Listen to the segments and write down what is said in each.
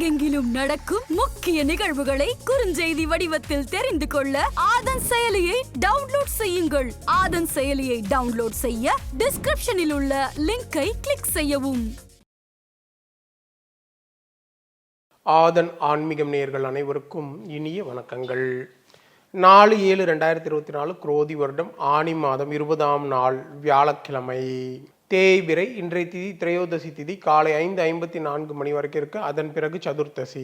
உலகெங்கிலும் நடக்கும் முக்கிய நிகழ்வுகளை குறுஞ்செய்தி வடிவத்தில் தெரிந்து கொள்ள ஆதன் செயலியை டவுன்லோட் செய்யுங்கள். ஆதன் செயலியை டவுன்லோட் செய்ய டிஸ்கிரிப்ஷனில் உள்ள லிங்கை கிளிக் செய்யவும். ஆதன் ஆன்மீகம் நேயர்கள் அனைவருக்கும் இனிய வணக்கங்கள். நாலு ஏழு ரெண்டாயிரத்தி இருபத்தி நாலு குரோதி வருடம் ஆனி மாதம் இருபதாம் நாள் வியாழக்கிழமை. தேய்பிரை இன்றைய திதி திரையோதசி திதி காலை ஐந்து ஐம்பத்தி நான்கு மணி வரைக்கும் இருக்கு. அதன் பிறகு சதுர்த்தசி.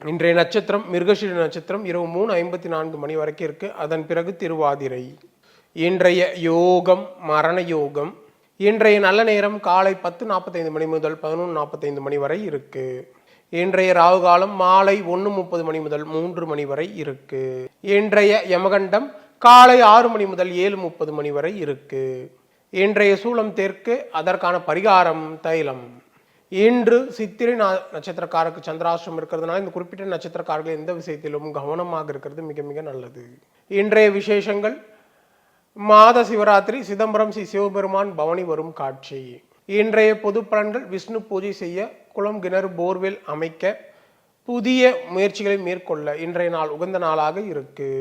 இன்றைய நட்சத்திரம் மிருகஷீர நட்சத்திரம் இரவு மூணு ஐம்பத்தி நான்கு மணி வரைக்கும் இருக்குது அதன் பிறகு திருவாதிரை. இன்றைய யோகம் மரண யோகம். இன்றைய நல்ல நேரம் காலை பத்து நாற்பத்தைந்து மணி முதல் பதினொன்று நாற்பத்தைந்து மணி வரை இருக்குது இன்றைய ராகு காலம் மாலை ஒன்று முப்பது மணி முதல் மூன்று மணி வரை இருக்குது இன்றைய யமகண்டம் காலை ஆறு மணி முதல் ஏழு முப்பது மணி வரை இருக்குது இன்றைய சூலம் தெற்கு அதற்கான பரிகாரம் தைலம். இன்று சித்திரை நட்சத்திரக்காரருக்கு சந்திராசிரம் இருக்கிறதுனால இந்த குறிப்பிட்ட நட்சத்திரக்காரர்கள் எந்த விஷயத்திலும் கவனமாக இருக்கிறது மிக மிக நல்லது. இன்றைய விசேஷங்கள் மாத சிவராத்திரி சிதம்பரம் ஸ்ரீ சிவபெருமான் பவனி வரும் காட்சி. இன்றைய பொது பலன்கள் விஷ்ணு பூஜை செய்ய குளம் கிணறு போர்வெல் அமைக்க புதிய முயற்சிகளை மேற்கொள்ள இன்றைய நாள் உகந்த நாளாக இருக்குது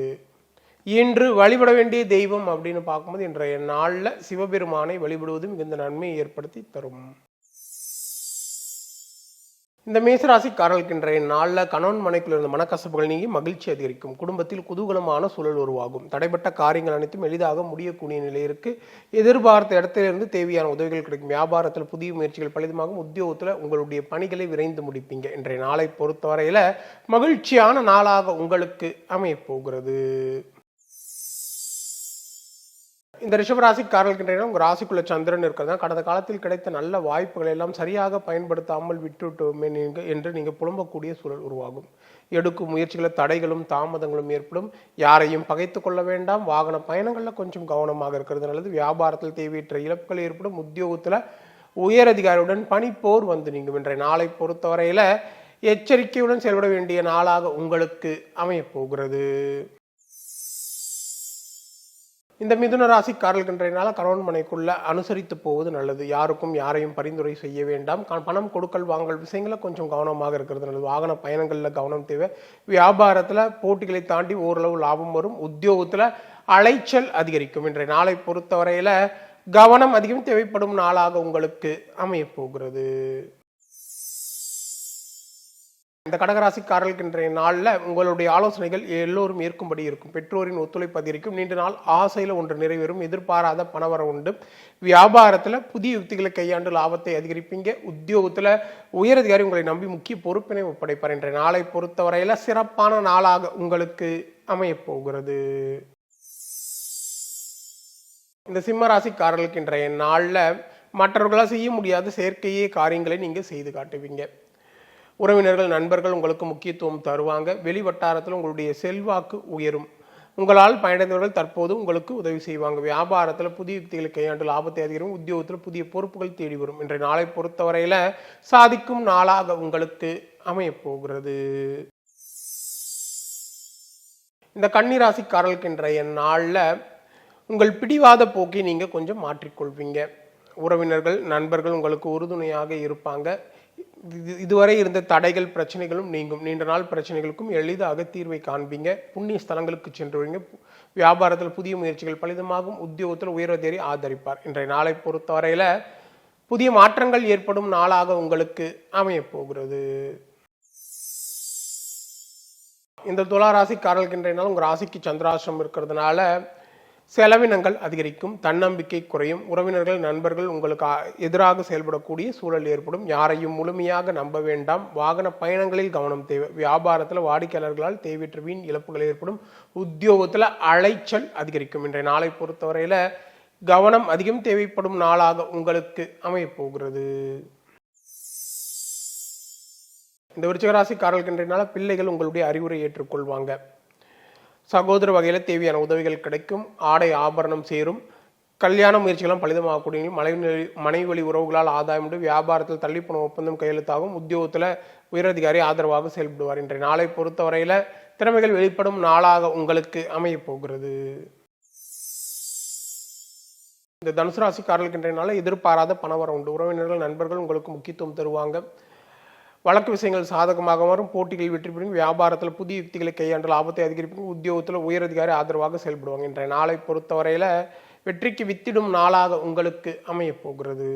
இன்று வழிபட வேண்டிய தெய்வம் அப்படின்னு பார்க்கும்போது இன்றைய நாளில் சிவபெருமானை வழிபடுவது மிகுந்த நன்மையை ஏற்படுத்தி தரும். இந்த மேசராசிக்காரர்களுக்கு இன்றைய நாளில் கணவன் மனைக்குள் இருந்த மனக்கசப்புகள் நீங்கி மகிழ்ச்சி அதிகரிக்கும். குடும்பத்தில் குதூகலமான சூழல் உருவாகும். தடைப்பட்ட காரியங்கள் அனைத்தும் எளிதாக முடியக்கூடிய நிலை இருக்கு. எதிர்பார்த்த இடத்திலிருந்து தேவையான உதவிகள் கிடைக்கும். வியாபாரத்தில் புதிய முயற்சிகள் பலிதமாகும் உத்தியோகத்தில் உங்களுடைய பணிகளை விரைந்து முடிப்பீங்க. இன்றைய நாளை பொறுத்தவரையில மகிழ்ச்சியான நாளாக உங்களுக்கு அமையப்போகிறது இந்த ரிஷபராசிக்காரர்களுக்கு இன்றைய உங்கள் ராசிக்குள்ள சந்திரன் இருக்கிறதா? கடந்த காலத்தில் கிடைத்த நல்ல வாய்ப்புகளை எல்லாம் சரியாக பயன்படுத்தாமல் விட்டுவிட்டோமே நீங்கள் என்று நீங்கள் புலம்பக்கூடிய சூழல் உருவாகும். எடுக்கும் முயற்சிகளில் தடைகளும் தாமதங்களும் ஏற்படும். யாரையும் பகைத்து கொள்ள வேண்டாம். வாகன பயணங்களில் கொஞ்சம் கவனமாக இருக்கிறது நல்லது. வியாபாரத்தில் தேவையற்ற இழப்புகள் ஏற்படும். உத்தியோகத்தில் உயர் அதிகாரியுடன் பணிப்போர் வந்து நீங்கும். இன்றைய நாளை பொறுத்தவரையில் எச்சரிக்கையுடன் செயல்பட வேண்டிய நாளாக உங்களுக்கு அமையப் போகிறது. இந்த மிதுன ராசி இன்றைய நாள் கணவன் மனைக்குள்ள அனுசரித்து போவது நல்லது. யாருக்கும் யாரையும் பரிந்துரை செய்ய வேண்டாம். பணம் கொடுக்கல் வாங்கல் விஷயங்கள கொஞ்சம் கவனமாக இருக்கிறது நல்லது. வாகன பயணங்களில் கவனம் தேவை. வியாபாரத்தில் போட்டிகளை தாண்டி ஓரளவு லாபம் வரும். உத்தியோகத்தில் அலைச்சல் அதிகரிக்கும். இன்றைய நாளை பொறுத்தவரையில் கவனம் அதிகம் தேவைப்படும் நாளாக உங்களுக்கு அமையப் போகிறது. இந்த கடகராசிக்காரர்களுக்கு இன்றைய நாளில் உங்களுடைய ஆலோசனைகள் எல்லோரும் ஏற்கும்படி இருக்கும். பெற்றோரின் ஒத்துழைப்பு அதிகரிக்கும். நீண்ட நாள் ஆசையில் ஒன்று நிறைவேறும். எதிர்பாராத பணவரம் உண்டு. வியாபாரத்தில் புதிய யுக்திகளை கையாண்டு லாபத்தை அதிகரிப்பீங்க. உத்தியோகத்தில் உயரதிகாரி உங்களை நம்பி முக்கிய பொறுப்பினை ஒப்படைப்பார் இன்றைய நாளை பொறுத்தவரையில் சிறப்பான நாளாக உங்களுக்கு அமையப்போகிறது இந்த சிம்மராசிக்காரர்களுக்கு இன்றைய நாளில் மற்றவர்களால் செய்ய முடியாத செயற்கையே காரியங்களை நீங்கள் செய்து காட்டுவீங்க. உறவினர்கள் நண்பர்கள் உங்களுக்கு முக்கியத்துவம் தருவாங்க. வெளி வட்டாரத்தில் உங்களுடைய செல்வாக்கு உயரும். உங்களால் பயனடைந்தவர்கள் தற்போது உங்களுக்கு உதவி செய்வாங்க. வியாபாரத்தில் புதிய யுக்திகளை கையாண்டு லாபத்தை அதிகரிக்கும். உத்தியோகத்தில் புதிய பொறுப்புகள் தேடி வரும். இன்றைய நாளை பொறுத்தவரையில் சாதிக்கும் நாளாக உங்களுக்கு அமையப்போகிறது இந்த கன்னிராசிக்காரர்களுக்கு இன்றைய நாளில் உங்கள் பிடிவாத போக்கை நீங்கள் கொஞ்சம் மாற்றிக்கொள்வீங்க. உறவினர்கள் நண்பர்கள் உங்களுக்கு உறுதுணையாக இருப்பாங்க. இதுவரை இருந்த தடைகள் பிரச்சனைகளும் நீங்கும். நீண்ட நாள் பிரச்சனைகளுக்கும் எளிதாக தீர்வை காண்பீங்க. புண்ணிய ஸ்தலங்களுக்கு சென்றுவீங்க வியாபாரத்தில் புதிய முயற்சிகள் பலிதமாகும். உத்தியோகத்தில் உயரதிகாரி ஆதரிப்பார். இன்றைய நாளை பொறுத்தவரையில் புதிய மாற்றங்கள் ஏற்படும் நாளாக உங்களுக்கு அமையப்போகிறது இந்த துலா ராசிக்காரர்களுக்கு இன்றைய நாள் உங்கள் ராசிக்கு சந்திராசிரம் இருக்கிறதுனால செலவினங்கள் அதிகரிக்கும் தன்னம்பிக்கை குறையும் உறவினர்கள் நண்பர்கள் உங்களுக்கு எதிராக செயல்படக்கூடிய சூழல் ஏற்படும். யாரையும் முழுமையாக நம்ப வேண்டாம். வாகன பயணங்களில் கவனம் தேவை. வியாபாரத்தில் வாடிக்கையாளர்களால் தேவையற்ற வீண் இழப்புகள் ஏற்படும். உத்தியோகத்தில் அலைச்சல் அதிகரிக்கும். இன்றைய நாளை பொறுத்தவரையில் கவனம் அதிகம் தேவைப்படும் நாளாக உங்களுக்கு அமையப்போகிறது. இந்த விருச்சிகராசிக்காரர்களுக்கு இன்றைய நாள் பிள்ளைகள் உங்களுடைய அறிவுரை ஏற்றுக்கொள்வாங்க. சகோதர வகையில் தேவையான உதவிகள் கிடைக்கும். ஆடை ஆபரணம் சேரும். கல்யாண முயற்சிகளும் பலிதமாகக்கூடிய மனைவி வழி உறவுகளால் ஆதாயம் உண்டு. வியாபாரத்தில் தள்ளிப்போன ஒப்பந்தம் கையெழுத்தாகும். உத்தியோகத்தில் உயரதிகாரி ஆதரவாக செயல்படுவார். இன்றைய நாளை பொறுத்தவரையில் திறமைகள் வெளிப்படும் நாளாக உங்களுக்கு அமையப் போகிறது. இந்த தனுசு ராசிக்காரர்களுக்கு இன்றைய நாளில் எதிர்பாராத பணவரம் உண்டு. உறவினர்கள் நண்பர்கள் உங்களுக்கு முக்கியத்துவம் தருவாங்க. வழக்கு விஷயங்கள் சாதகமாக வரும் போட்டிகள் வெற்றி பெறும். வியாபாரத்தில் புதிய யுக்திகளை கையாண்டு லாபத்தை அதிகரிப்பீங்க உத்தியோகத்தில் உயரதிகாரி ஆதரவாக செயல்படுவாங்க இன்றைய நாளை பொறுத்தவரையில் வெற்றிக்கு வித்திடும் நாளாக உங்களுக்கு அமையப் போகிறது.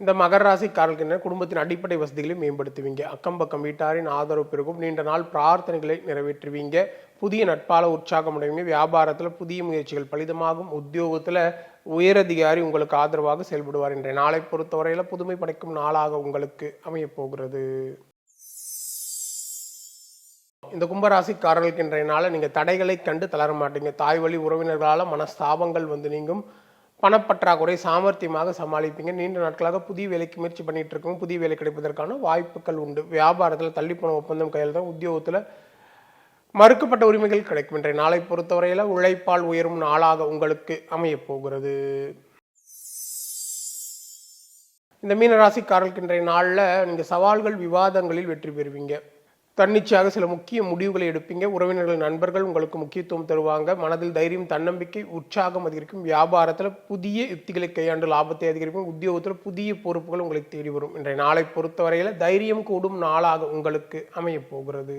இந்த மகர ராசிக்காரர்களுக்கு குடும்பத்தின் அடிப்படை வசதிகளை மேம்படுத்துவீங்க. அக்கம் பக்கம் வீட்டாரின் ஆதரவு பெருகும். நீண்ட நாள் பிரார்த்தனைகளை நிறைவேற்றுவீங்க. புதிய நட்பால உற்சாகம் அடைவீங்க வியாபாரத்தில் புதிய முயற்சிகள் பலிதமாகும். உத்தியோகத்தில் உயரதிகாரி உங்களுக்கு ஆதரவாக செயல்படுவார் இன்றைய நாளை பொறுத்தவரையில் புதுமை படைக்கும் நாளாக உங்களுக்கு அமையப்போகிறது இந்த கும்பராசிக்காரர்களுக்கு இன்றைய நாள நீங்கள் தடைகளை கண்டு தளர மாட்டீங்க. தாய் வழி உறவினர்களால் மனஸ்தாபங்கள் வந்து நீங்கும். பணப்பற்றாக்குறை சாமர்த்தியமாக சமாளிப்பீங்க. நீண்ட நாட்களாக புதிய வேலைக்கு முயற்சி பண்ணிட்டு இருக்கோம் புதிய வேலை கிடைப்பதற்கான வாய்ப்புகள் உண்டு. வியாபாரத்தில் தள்ளிப்போன ஒப்பந்தம் கையில் தான் உத்தியோகத்தில் மறுக்கப்பட்ட உரிமைகள் கிடைக்கும் இன்றைய நாளை பொறுத்தவரையில் உழைப்பால் உயரும் நாளாக உங்களுக்கு அமையப் போகிறது. இந்த மீனராசிக்காரர்களுக்கு இன்றைய நாளில் நீங்கள் சவால்கள் விவாதங்களில் வெற்றி பெறுவீங்க. தன்னிச்சையாக சில முக்கிய முடிவுகளை எடுப்பீங்க. உறவினர்கள் நண்பர்கள் உங்களுக்கு முக்கியத்துவம் தருவாங்க. மனதில் தைரியம் தன்னம்பிக்கை உற்சாகம் அதிகரிக்கும். வியாபாரத்தில் புதிய யுக்திகளை கையாண்டு லாபத்தை அதிகரிக்கும். உத்தியோகத்தில் புதிய பொறுப்புகள் உங்களுக்கு தேடி வரும். இன்றைய நாளை பொறுத்தவரையில் தைரியம் கூடும் நாளாக உங்களுக்கு அமையப் போகிறது.